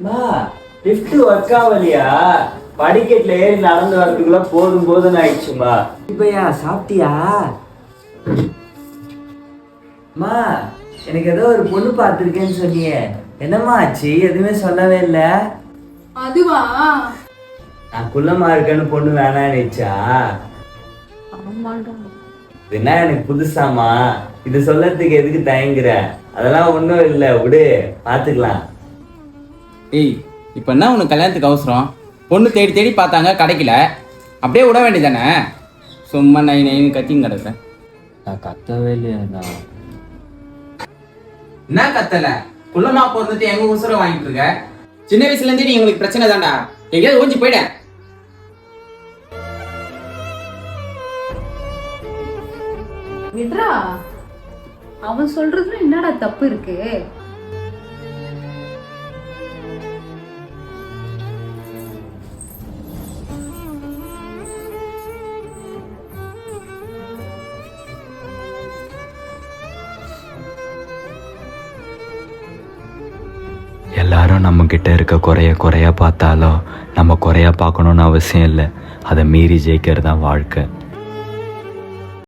மா lift work ஆகலையா படிக்கட்டுல ஏறி நடந்து வரதுக்குள்ள போதும் போதும் ஆயிடுச்சுமா. இப்பயா சாப்பிட்டியா? மா எனக்கு ஏதோ ஒரு பொண்ணு பார்த்துருக்கேன்னு சொன்னியே. என்னம்மா ஆச்சு? எதுவுமே சொல்லவே இல்லை. அதுவா? நான் குள்ளமா இருக்கேன்னு பொண்ணு வேணான்னுச்சா ஆமாடா என்ன எனக்கு புதுசாமா இது சொல்லறதுக்கு எதுக்கு தயங்குற? அதெல்லாம் ஒன்றும் இல்லை. விடு. பார்த்துக்கலாம். ஏய் இப்போ என்ன உனக்கு கல்யாணத்துக்கு அவசரம்? பொண்ணு தேடி தேடி பார்த்தாங்க கிடைக்கல. அப்படியே விட வேண்டியதானே? சும்மா நை நைன்னு கத்தியும் கிடக்க நான் கத்தவே இல்லையாண்ணா. என்ன கத்தல? குள்ளமா பிறந்துட்டு எங்க உசுர வாங்கிட்டு இருக்க? சின்ன வயசுல இருந்தே நீ எங்களுக்கு பிரச்சனை தான்டா. எங்கேயாவது ஓஞ்சி போயிட. விட்ரா அவன் சொல்றதுல என்னடா தப்பு இருக்கு? எல்லாரும் நம்மக்கிட்ட இருக்க குறைய குறைய பார்த்தாலும் நம்ம குறையாக பார்க்கணுன்னு அவசியம் இல்லை. அதை மீறி ஜெயிக்கிறது தான் வாழ்க்கை.